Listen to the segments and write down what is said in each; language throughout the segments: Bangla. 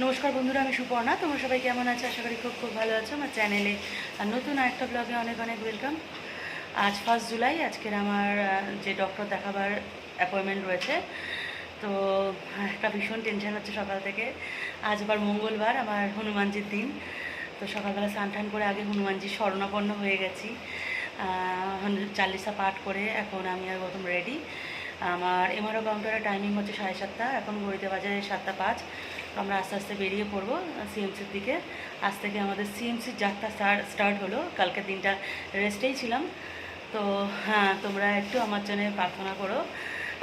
নমস্কার বন্ধুরা, আমি সুপর্ণা। তোমরা সবাই কেমন আছো? আশা করি খুব খুব ভালো আছো আমার চ্যানেলে। আর নতুন আরেকটা ব্লগে অনেক অনেক ওয়েলকাম আজ ফার্স্ট জুলাই, আজকের আমার যে ডক্টর দেখাবার অ্যাপয়েন্টমেন্ট রয়েছে। তো, একটা ভীষণ টেনশন হচ্ছে সকাল থেকে। আজ আবার মঙ্গলবার, আমার হনুমানজির দিন। তো সকালবেলা স্নান করে আগে হনুমানজির শরণাপন্ন হয়ে গেছি। হনু- পাঠ করে এখন আমি আর গৌতম রেডি আমার এমআরও কাউন্টারের টাইমিং হচ্ছে সাড়ে সাতটা। এখন ঘড়িতে বাজে সাতটা পাঁচ। আমরা আস্তে আস্তে বেরিয়ে পড়ব সিএমসির দিকে। আজ থেকে আমাদের সিএমসির যাত্রা স্টার্ট হলো। কালকে দিনটা রেস্টেই ছিলাম। তো হ্যাঁ তোমরা একটু আমার জন্য প্রার্থনা করো।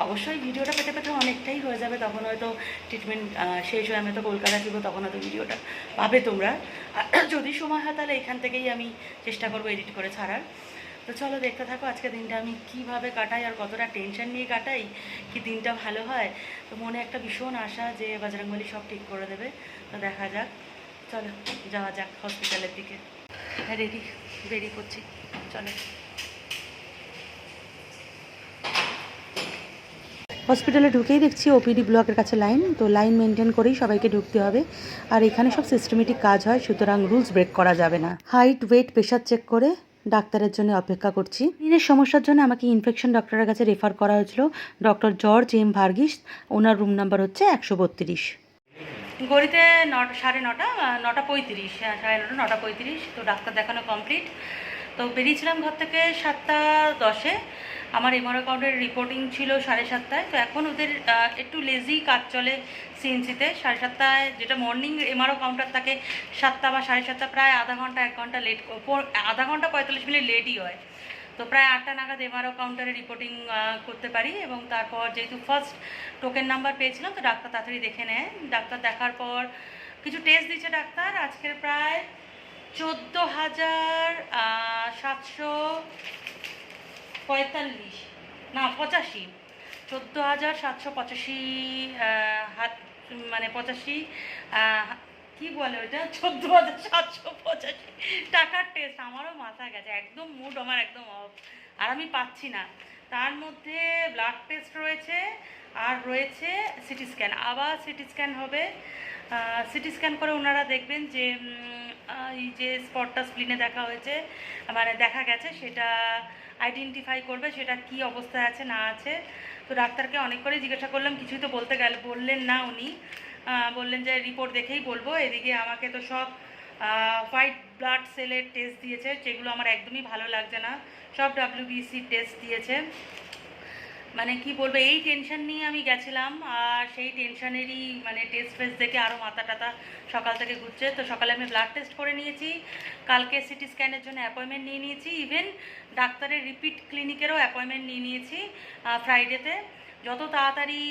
অবশ্যই ভিডিওটা পেতে পেতে অনেকটাই হয়ে যাবে, তখন হয়তো ট্রিটমেন্ট শেষ হয়ে আমি তো কলকাতা ফিরবো, তখন হয়তো ভিডিওটা পাবে তোমরা। যদি সময় হয় তাহলে এখান থেকেই আমি চেষ্টা করব এডিট করে ছাড়ার। তো চলো দেখতে থাকো, আজকে দিনটা আমি কীভাবে কাটাই আর কতটা টেনশন নিয়ে কাটাই, কি দিনটা ভালো হয়। তো মনে একটা ভীষণ আশা যে বাজরংবলী সব ঠিক করে দেবে। তো দেখা যাক, চলো যাওয়া যাক হসপিটালের দিকে। হ্যাঁ রেডি, বেরিয়ে পড়ছি, চলো। হসপিটালে ঢুকেই দেখছি ওপিডি ব্লকের কাছে লাইন তো লাইন মেনটেন করেই সবাইকে ঢুকতে হবে। আর এখানে সব সিস্টেমেটিক কাজ হয়, সুতরাং রুলস ব্রেক করা যাবে না। হাইট ওয়েট প্রেশার চেক করে ডাক্তারের জন্য অপেক্ষা করছি। নিজের সমস্যার জন্য আমাকে ইনফেকশন ডক্টরের কাছে রেফার করা হয়েছিল। ডক্টর জর্জ এম ভার্গিস ওনার রুম নাম্বার হচ্ছে একশো বত্রিশ। গড়িতে নটা, সাড়ে নটা নটা পঁয়ত্রিশ হ্যাঁ সাড়ে নটা নটা পঁয়ত্রিশ। তো ডাক্তার দেখানো কমপ্লিট তো বেরিয়েছিলাম ঘর থেকে সাতটা দশে। আমার এমআর অ্যাকাউন্টের রিপোর্টিং ছিল সাড়ে সাতটায়, তো এখন ওদের একটু লেজি কাজ চলে সিএনসিতে সাড়ে সাতটায় যেটা মর্নিং এমআরও কাউন্টার থাকে, সাতটা বা সাড়ে সাতটা, প্রায় আধা ঘণ্টা, এক ঘণ্টা লেট আধা ঘণ্টা পঁয়তাল্লিশ মিনিট লেটই হয়। তো প্রায় আটটা নাগাদ এমআরও কাউন্টারে রিপোর্টিং করতে পারি এবং তারপর যেহেতু ফার্স্ট টোকেন নাম্বার পেয়েছিলাম, তো ডাক্তার তাড়াতাড়ি দেখে নেয়। ডাক্তার দেখার পর কিছু টেস্ট দিচ্ছে ডাক্তার। আজকের প্রায় চোদ্দ হাজার সাতশো পঁয়তাল্লিশ। না, পঁচাশি। চোদ্দ হাজার সাতশো পঁচাশি হাত মানে পঁচাশি কি বলে ওটা চোদ্দ হাজার সাতশো পঁচাশি। টাকার টেস্ট আমারও মাথা গেছে, একদম মুড আমার একদম অফ আর আমি পাচ্ছি না। তার মধ্যে ব্লাড টেস্ট রয়েছে, আর রয়েছে সিটি স্ক্যান আবার সিটি স্ক্যান হবে সিটি স্ক্যান করে ওনারা দেখবেন যে এই যে স্পটটা স্প্লিনে দেখা হয়েছে মানে দেখা গেছে সেটা আইডেন্টিফাই করবে সেটা কি অবস্থায় আছে, না আছে। তো ডাক্তারকে অনেক করে জিজ্ঞাসা করলাম, কিছুই তো বলতে গেল, বললেন না উনি। বললেন যে রিপোর্ট দেখেই বলব, এদিকে আমাকে তো সব হোয়াইট ব্লাড সেলের টেস্ট দিয়েছে, যেগুলো আমার একদমই ভালো লাগছে না। সব ডাব্লিউবিসি টেস্ট দিয়েছে। মানে কি বলব, এই টেনশন নিয়ে আমি গেছিলাম আর সেই টেনশনেরই মানে টেস্ট ফেস্ট দেখে আরও মাথা টাথা সকাল থেকে ঘুরছে। তো সকালে আমি ব্লাড টেস্ট করে নিয়েছি, কালকে সিটি স্ক্যানের জন্য অ্যাপয়েন্টমেন্ট নিয়ে নিয়েছি ইভেন ডাক্তারের রিপিট ক্লিনিকেরও অ্যাপয়েন্টমেন্ট নিয়ে নিয়েছি ফ্রাইডেতে যত তাড়াতাড়ি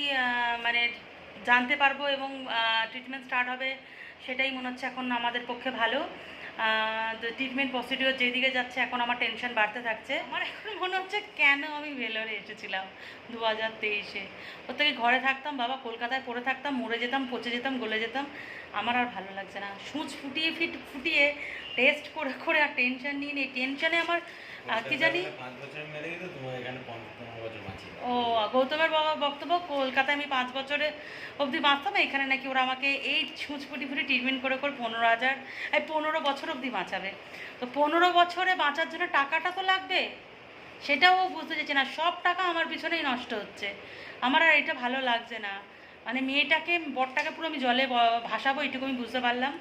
মানে জানতে পারব এবং ট্রিটমেন্ট স্টার্ট হবে, সেটাই মনে হচ্ছে এখন আমাদের পক্ষে ভালো। ট্রিটমেন্ট প্রসিডিওর যেদিকে যাচ্ছে, এখন আমার টেনশন বাড়তে থাকছে। আমার এখন মনে হচ্ছে কেন আমি ভেলোরে এসেছিলাম দু হাজার তেইশে। ওর থেকে ঘরে থাকতাম, বাবা কলকাতায় পড়ে থাকতাম, মরে যেতাম, পচে যেতাম, গলে যেতাম। আমার আর ভালো লাগছে না। সূচ ফুটিয়ে ফিট ফুটিয়ে টেস্ট করে করে আর টেনশন নিয়ে নেই টেনশনে আমার কি জানি? ও গৌতমের বাবা বক্তব্য কলকাতায় আমি পাঁচ বছরে অবধি বাঁচতাম এখানে নাকি ওরা আমাকে এই ছুঁচ ফুটি ফুটি ট্রিটমেন্ট করে করে পনেরো হাজার এই পনেরো বছর অবধি বাঁচাবে। তো পনেরো বছরে বাঁচার জন্য টাকাটা তো লাগবে সেটাও বুঝতে চাইছে না। সব টাকা আমার পিছনেই নষ্ট হচ্ছে। আমার আর এটা ভালো লাগছে না। মানে মেয়েটাকে, বরটাকে পুরো আমি জলে ভাসাবো, এটুকু আমি বুঝতে পারলাম।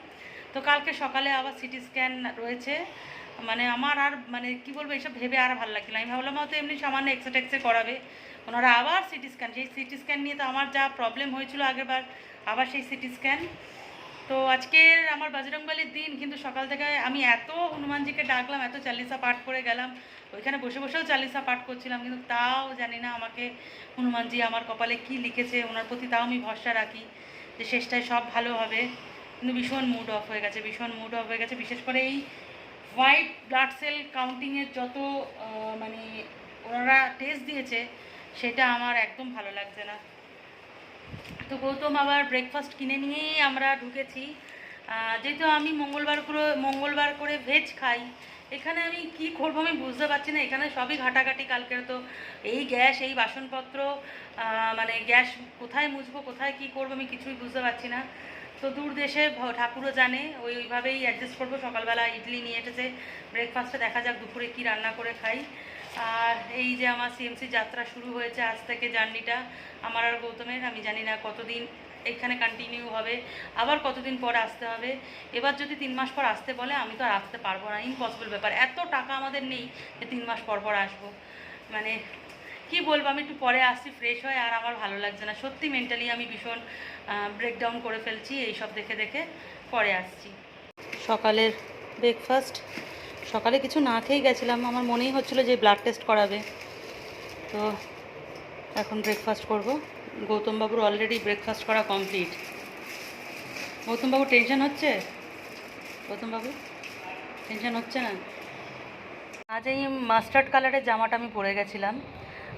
তো কালকে সকালে আবার সিটি স্ক্যান রয়েছে। মানে আমার আর মানে কি বলব এসব ভেবে আর ভালো লাগছিল। আমি ভাবলাম হয়তো এমনি সামান্য এক্সরে টেক্সরে করাবে। ওনারা আবার সিটি স্ক্যান, সেই সিটি স্ক্যান নিয়ে তো আমার যা প্রবলেম হয়েছিল আগেরবার, আবার সেই সিটি স্ক্যান। তো আজকের আমার বাজরংবালির দিন, কিন্তু সকাল থেকে আমি এত হনুমানজিকে ডাকলাম, এত চালিসা পাঠ করে গেলাম। ওইখানে বসে বসেও চালিসা পাঠ করছিলাম, কিন্তু তাও জানি না আমাকে হনুমানজি আমার কপালে কি লিখেছে, ওনার প্রতি তাও আমি ভরসা রাখি যে শেষটায় সব ভালো হবে। কিন্তু ভীষণ মুড অফ হয়ে গেছে, ভীষণ মুড অফ হয়ে গেছে। বিশেষ করে এই হোয়াইট ব্লাড সেল কাউন্টিংয়ের যত মানে ওনারা টেস্ট দিয়েছে, সেটা আমার একদম ভালো লাগছে না। তো গৌতম আবার ব্রেকফাস্ট কিনে নিয়েই আমরা ঢুকেছি। যেহেতু আমি মঙ্গলবার করে মঙ্গলবার করে ভেজ খাই এখানে আমি কি করব আমি বুঝতে পারছি না। এখানে সবই ঘাটাঘাটি কালকের তো। এই গ্যাস, এই বাসনপত্র মানে গ্যাস কোথায় মুছবো, কোথায় কি করব আমি কিছুই বুঝতে পারছি না। তো দূর দেশে ঠাকুরও জানে, ওই ওইভাবেই অ্যাডজাস্ট করব। সকালবেলা ইডলি নিয়ে এসেছে। ব্রেকফাস্টে দেখা যাক দুপুরে কি রান্না করে খাই। আর এই যে আমার সিএমসি যাত্রা শুরু হয়েছে আজ থেকে জার্নিটা আমার আর গৌতমের, আমি জানি না কতদিন। এখানে কন্টিনিউ হবে, আবার কতদিন পর আসতে হবে? এবার যদি তিন মাস পর আসতে বলে, আমি তো আর আসতে পারব না ইম্পসিবল ব্যাপার। এত টাকা আমাদের নেই যে তিন মাস পর পর আসব। মানে কি বলব, আমি একটু পরে আসছি ফ্রেশ হয়ে আর আমার ভালো লাগছে না। সত্যি মেন্টালি আমি ভীষণ ব্রেকডাউন করে ফেলছি, এইসব দেখে দেখে পরে আসছি। সকালের ব্রেকফাস্ট সকালে কিছু না খেয়েই গেছিলাম। আমার মনেই হচ্ছিল যে ব্লাড টেস্ট করাবে। তো এখন ব্রেকফাস্ট করব। গৌতমবাবুর অলরেডি ব্রেকফাস্ট করা কমপ্লিট গৌতমবাবু টেনশন হচ্ছে? গৌতমবাবু টেনশন হচ্ছে না? আজ এই মাস্টার্ড কালারের জামাটা আমি পরে গেছিলাম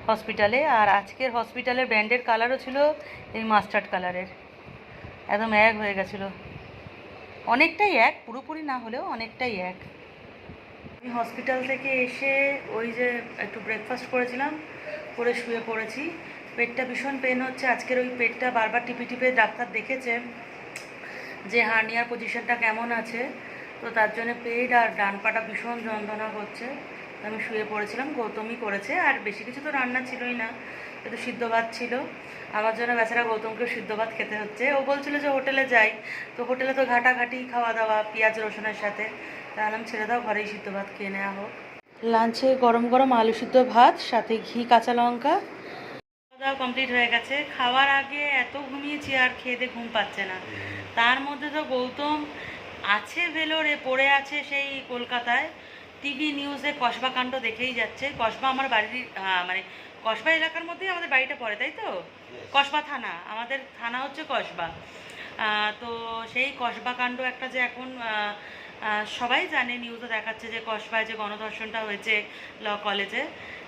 হসপিটালে আর আজকের হসপিটালের ব্র্যান্ডের কালারও ছিল এই মাস্টার্ড কালারের একদম এক হয়ে গেছিল। অনেকটাই এক, পুরোপুরি না হলেও অনেকটাই এক। আমি হসপিটাল থেকে এসে ওই যে একটু ব্রেকফাস্ট করেছিলাম, করে শুয়ে পড়েছি। পেটটা ভীষণ পেন হচ্ছে। আজকের ওই পেটটা বারবার টিপে টিপে ডাক্তার দেখেছে যে হার্নিয়ার পজিশনটা কেমন আছে। তো তার জন্য পেট আর ডান পাটা ভীষণ যন্ত্রণা করছে। আমি শুয়ে পড়েছিলাম, গৌতমই করেছে। আর বেশি কিছু তো রান্না ছিলই না একটু সিদ্ধ ভাত ছিল। আমার জন্য বেচারা গৌতমকে সিদ্ধ ভাত খেতে হচ্ছে। ও বলছিল যে হোটেলে যাই। তো হোটেলে তো ঘাটাঘাটি খাওয়া দাওয়া, পেঁয়াজ রসুনের সাথে। তাহলে ছেড়ে দাও, ঘরেই সিদ্ধ ভাত খেয়ে নেওয়া হোক। লাঞ্চে গরম গরম আলু সিদ্ধ ভাত, সাথে ঘি, কাঁচা লঙ্কা খাওয়া কমপ্লিট হয়ে গেছে। খাওয়ার আগে এত ঘুমিয়েছি আর খেয়ে দিয়ে ঘুম পাচ্ছে না। তার মধ্যে তো গৌতম আছে ভেলোরে পড়ে আছে সেই কলকাতায়। টিভি নিউজে কসবা কাণ্ড দেখেই যাচ্ছে। কসবা আমার বাড়ির মানে কসবা এলাকার মধ্যেই আমাদের বাড়িটা পড়ে তাই তো? কসবা থানা আমাদের থানা হচ্ছে কসবা। তো সেই কসবা কাণ্ড একটা যে এখন সবাই জানে নিউজে দেখাচ্ছে যে কসবায় যে গণধর্ষণটা হয়েছে ল কলেজে।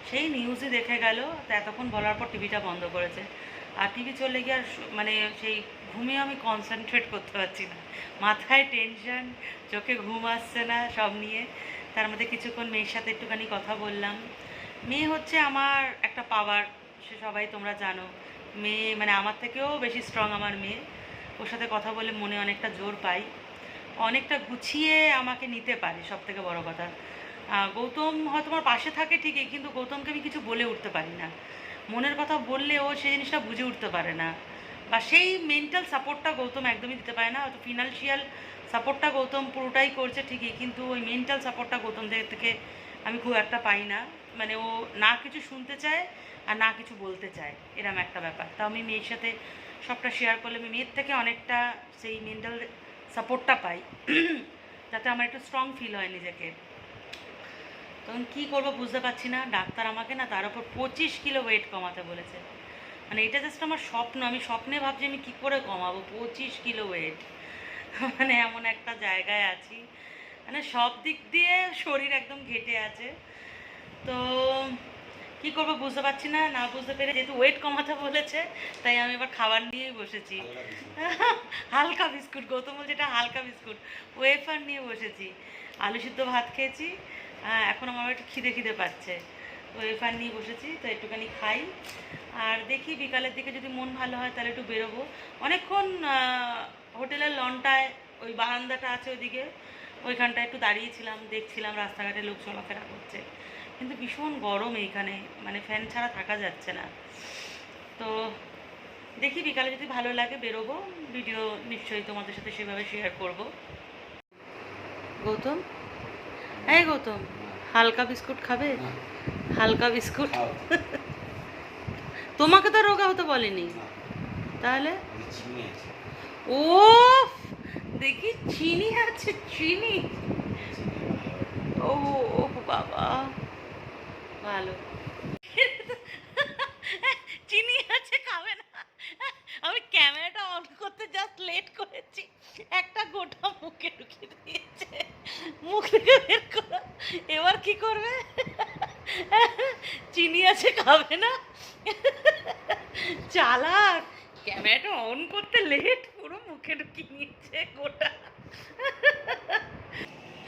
সেই নিউজই দেখে গেল, তো এতক্ষণ বলার পর টিভিটা বন্ধ করেছে। আর টিভি চলে গিয়ে আর মানে সেই ঘুমিয়ে আমি কনসেন্ট্রেট করতে পারছি না। মাথায় টেনশন চোখে ঘুম আসছে না সব নিয়ে। তার মধ্যে কিছুক্ষণ মেয়ের সাথে একটুখানি কথা বললাম। মেয়ে হচ্ছে আমার একটা পাওয়ার সে সবাই তোমরা জানো। মেয়ে মানে আমার থেকেও বেশি স্ট্রং আমার মেয়ে। ওর সাথে কথা বলে মনে অনেকটা জোর পাই। অনেকটা গুছিয়ে আমাকে নিতে পারে সব থেকে বড় কথা। গৌতম হয়তো আমার পাশে থাকে ঠিকই, কিন্তু গৌতমকে আমি কিছু বলে উঠতে পারি না। মনের কথা বললে ও সেই জিনিসটা বুঝে উঠতে পারে না। বা সেই মেন্টাল সাপোর্টটা গৌতম একদমই দিতে পারে না। হয়তো ফিনান্সিয়াল সাপোর্টটা গৌতম পুরোটাই করছে ঠিকই, কিন্তু ওই মেন্টাল সাপোর্টটা গৌতম থেকে আমি খুব একটা পাই না। মানে ও না কিছু শুনতে চায় আর না কিছু বলতে চায়, এরম একটা ব্যাপার। তাও আমি মেয়ের সাথে সবটা শেয়ার করলে আমি মেয়ের থেকে অনেকটা সেই মেন্টাল সাপোর্টটা পাই। যাতে আমার একটু স্ট্রং ফিল হয় নিজেকে। তখন কী করব বুঝতে পারছি না। ডাক্তার আমাকে না তার উপর পঁচিশ কিলো ওয়েট কমাতে বলেছে। মানে এটা জাস্ট আমার স্বপ্ন আমি স্বপ্নে ভাবছি আমি কী করে কমাবো? পঁচিশ কিলো ওয়েট মানে এমন একটা জায়গায় আছি। মানে সব দিক দিয়ে শরীর একদম ঘেটে আছে। তো কি করব বুঝতে পারছি না না বুঝতে পেরে যেহেতু ওয়েট কমাতে বলেছে তাই আমি এবার খাবার নিয়েই বসেছি। হালকা বিস্কুট। গৌতম বলছে এটা হালকা বিস্কুট। ওয়েফার নিয়ে বসেছি। আলু সিদ্ধ ভাত খেয়েছি। আহ, এখন আমার একটু খিদে খিদে পাচ্ছে। তো ওয়েফার নিয়ে বসেছি তো একটুখানি খাই। আর দেখি বিকালের দিকে যদি মন ভালো হয় তাহলে একটু বেরোবো। অনেকক্ষণ হোটেলের লনটায় ওই বারান্দাটা আছে ওইদিকে ওইখানটায় একটু দাঁড়িয়েছিলাম দেখছিলাম রাস্তাঘাটে লোক চলাফেরা করছে। কিন্তু ভীষণ গরম এইখানে মানে ফ্যান ছাড়া থাকা যাচ্ছে না। তো দেখি বিকালে যদি ভালো লাগে বেরোবো ভিডিও নিশ্চয়ই তোমাদের সাথে সেভাবে শেয়ার করব। গৌতম? এই গৌতম হালকা বিস্কুট খাবে? হালকা বিস্কুট? তোমাকে তো রোগা হতে বলেনি। তাহলে? ও দেখি চিনি আছে চিনি। ও বাবা। ভালো চিনি আছে খাবে না আমি ক্যামেরাটা অন করতে জাস্ট লেট করেছি একটা গোটা মুখে ঢুকিয়ে দিয়েছে মুখ থেকে বের করো এবার কি করবে খাবে না? চালাক। ক্যামেরাটা অন করতে লেট পুরো মুখে ঢুকিয়ে নিচ্ছে গোটা।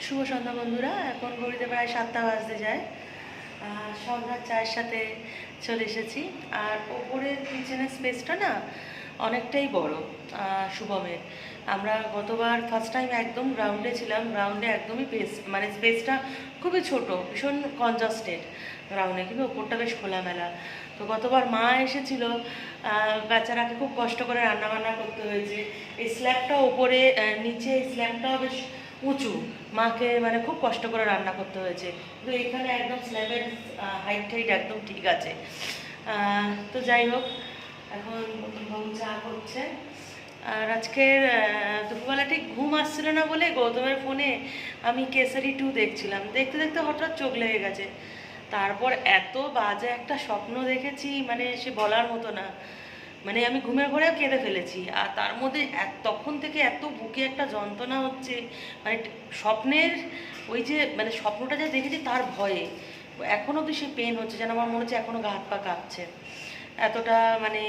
শুভ সন্ধ্যা বন্ধুরা, এখন ঘড়িতে প্রায় সাতটা বাজতে যায়। আর সন্ধ্যার চায়ের সাথে চলে এসেছি। আর ওপরের কিচেনের স্পেসটা না অনেকটাই বড় শুভমের। আমরা গতবার ফার্স্ট টাইম একদম গ্রাউন্ডে ছিলাম গ্রাউন্ডে একদমই পেস মানে স্পেসটা খুবই ছোট, ভীষণ কনজাস্টেড গ্রাউন্ডে কিন্তু ওপরটা বেশ খোলামেলা। তো গতবার মা এসেছিল বাচ্চারাকে খুব কষ্ট করে রান্নাবান্না করতে হয়েছে। এই স্ল্যাবটা ওপরে নিচে এই স্ল্যাবটাও বেশ উঁচু, মাকে মানে খুব কষ্ট করে রান্না করতে হয়েছে। কিন্তু এখানে একদম স্ল্যাবের হাইট টাইট একদম ঠিক আছে। তো যাই হোক এখন বাবু চা করছে। আর আজকের দুপুরবেলা ঠিক ঘুম আসছিল না বলে গৌতমের ফোনে আমি কেসারি টু দেখছিলাম। দেখতে দেখতে হঠাৎ চোখ লেগে গেছে। তারপর এত বাজে একটা স্বপ্ন দেখেছি মানে সে বলার মতো না। মানে আমি ঘুমের ঘরে কেঁদে ফেলেছি। আর তার মধ্যে তখন থেকে এত বুকে একটা যন্ত্রণা হচ্ছে। মানে স্বপ্নের ওই যে মানে স্বপ্নটা যা দেখেছি তার ভয়ে। এখনও অবধি সে পেন হচ্ছে, যেন আমার মনে হচ্ছে এখনও গা হাত পা কাঁপছে। এতটা মানে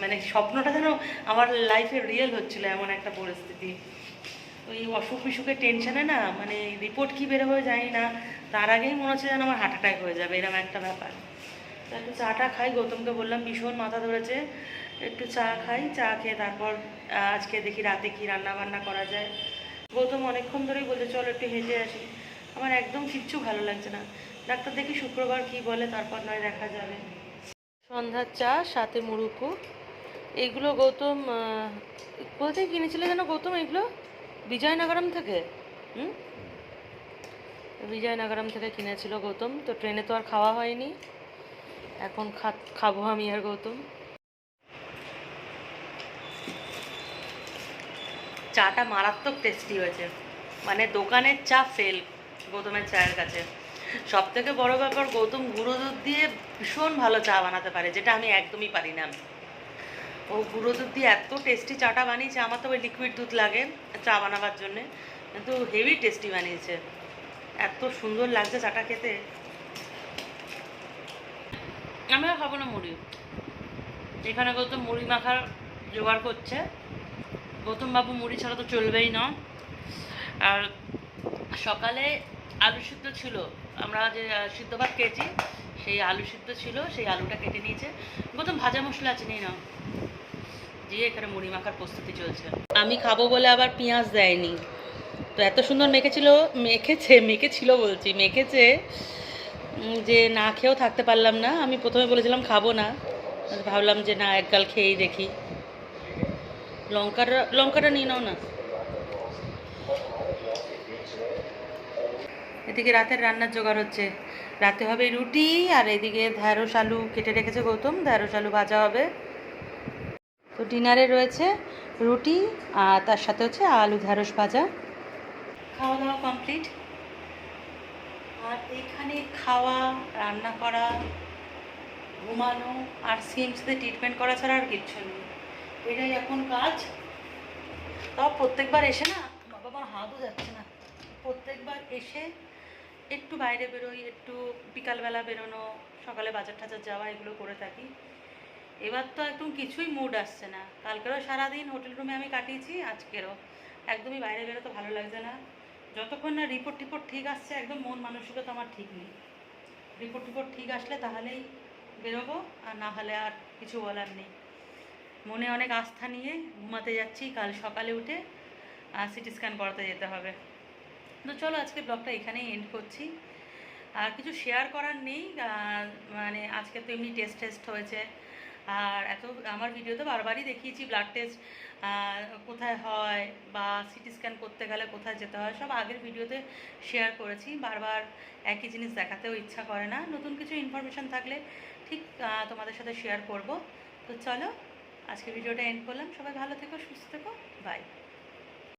মানে স্বপ্নটা যেন আমার লাইফে রিয়েল হচ্ছিল এমন একটা পরিস্থিতি। ওই অসুখ বিসুখের টেনশনে না মানে রিপোর্ট কী বেরোবে জানি না, তার আগেই মনে হচ্ছে যেন আমার হার্ট অ্যাটাক হয়ে যাবে এরকম একটা ব্যাপার। একটু চাটা খাই, গৌতমকে বললাম, ভীষণ মাথা ধরেছে, একটু চা খাই, চা খেয়ে তারপর আজকে দেখি রাতে কি রান্না বান্না করা যায়। গৌতম অনেকক্ষণ ধরেই বলছে, চল একটু হেঁটে আসি। আমার একদম কিচ্ছু ভালো লাগছে না। ডাক্তার দেখি শুক্রবার কি বলে, তারপর নয়, দেখা যাবে। সন্ধ্যার চা, সাথে মুরুকু এগুলো গৌতম কোথা থেকে কিনেছিলে যেন গৌতম এগুলো? বিজয়নগরম থেকে? হুম? বিজয়নগরম থেকে কিনেছিল গৌতম, তো ট্রেনে তো আর খাওয়া হয়নি। এখন খাব আমি আর গৌতম। চাটা মারাত্মক টেস্টি হয়েছে। মানে দোকানের চা ফেল গৌতমের চায়ের কাছে। সব থেকে বড় ব্যাপার গৌতম গুঁড়ো দুধ দিয়ে ভীষণ ভালো চা বানাতে পারে, যেটা আমি একদমই পারি না। ও গুঁড়ো দুধ দিয়ে এত টেস্টি চাটা বানিয়েছে, আমার তো ওই লিকুইড দুধ লাগে চা বানাবার জন্যে। কিন্তু হেভি টেস্টি বানিয়েছে। এত সুন্দর লাগছে চাটা খেতে। আমি আর খাব না মুড়ি। এখানে গৌতম মুড়ি মাখার জোগাড় করছে। গৌতম বাবু মুড়ি ছাড়া তো চলবেই না। আর সকালে আলু সিদ্ধ ছিল। আমরা যে সিদ্ধ ভাত খেয়েছি সেই আলু সিদ্ধ ছিল, সেই আলুটা কেটে নিয়েছে। গৌতম ভাজা মশলা আছে, নিয়ে নাও। দিয়ে এখানে মুড়ি মাখার প্রস্তুতি চলছে। আমি খাব বলে আবার পেঁয়াজ দেয়নি। তো এত সুন্দর মেখেছিল, মেখেছে, মেখেছিল বলছি, মেখেছে যে না খেয়েও থাকতে পারলাম না। আমি প্রথমে বলেছিলাম খাব না। ভাবলাম যে না, একগাল খেয়েই দেখি। লঙ্কাটা লঙ্কাটা নিয়ে নাও না। এদিকে রাতের রান্নার জোগাড় হচ্ছে। রাতে হবে রুটি, আর এদিকে ঢ্যাঁড়স আলু কেটে রেখেছে গৌতম, ঢ্যাঁড়স আলু ভাজা হবে। তো ডিনারে রয়েছে রুটি, আর তার সাথে হচ্ছে আলু ঢ্যাঁড়স ভাজা। খাওয়া দাওয়া কমপ্লিট। আর এখানে খাওয়া, রান্না করা, ঘুমানো, আর সিমসতে ট্রিটমেন্ট করা ছাড়া আর কিচ্ছু নেই। এটাই এখন কাজ। তাও প্রত্যেকবার এসে না, বাবা, আমার হাতও যাচ্ছে না। প্রত্যেকবার এসে একটু বাইরে বেরোই, একটু বিকালবেলা বেরোনো, সকালে বাজার টাজার যাওয়া, এগুলো করে থাকি। এবার তো একদম কিছুই মুড আসছে না। কালকেরও সারাদিন হোটেল রুমে আমি কাটিয়েছি, আজকেরও। একদমই বাইরে বেরোতে ভালো লাগছে না। যতক্ষণ না রিপোর্ট টিপোর্ট ঠিক আসছে, একদম মন মানসিকতা আমার ঠিক নেই। রিপোর্ট টিপোর্ট ঠিক আসলে তাহলেই বেরোবো, আর না হলে আর কিছু বলার নেই। মনে অনেক আস্থা নিয়ে ঘুমাতে যাচ্ছি, কাল সকালে উঠে সিটি স্ক্যান করাতে যেতে হবে। তো চলো আজকে ব্লগটা এখানেই এন্ড করছি। আর কিছু শেয়ার করার নেই মানে আজকে তো এমনি টেস্ট টেস্ট হয়েছে। আর এত, আমার ভিডিওতে বারবারই দেখিয়েছি ব্লাড টেস্ট কোথায় হয় বা সিটি স্ক্যান করতে গেলে কোথায় যেতে হয়, সব আগের ভিডিওতে শেয়ার করেছি। বারবার একই জিনিস দেখাতেও ইচ্ছা করে না। নতুন কিছু ইনফরমেশান থাকলে ঠিক তোমাদের সাথে শেয়ার করব। তো চলো, আজকে ভিডিওটা এন্ড করলাম। সবাই ভালো থেকো, সুস্থ থেকো। বাই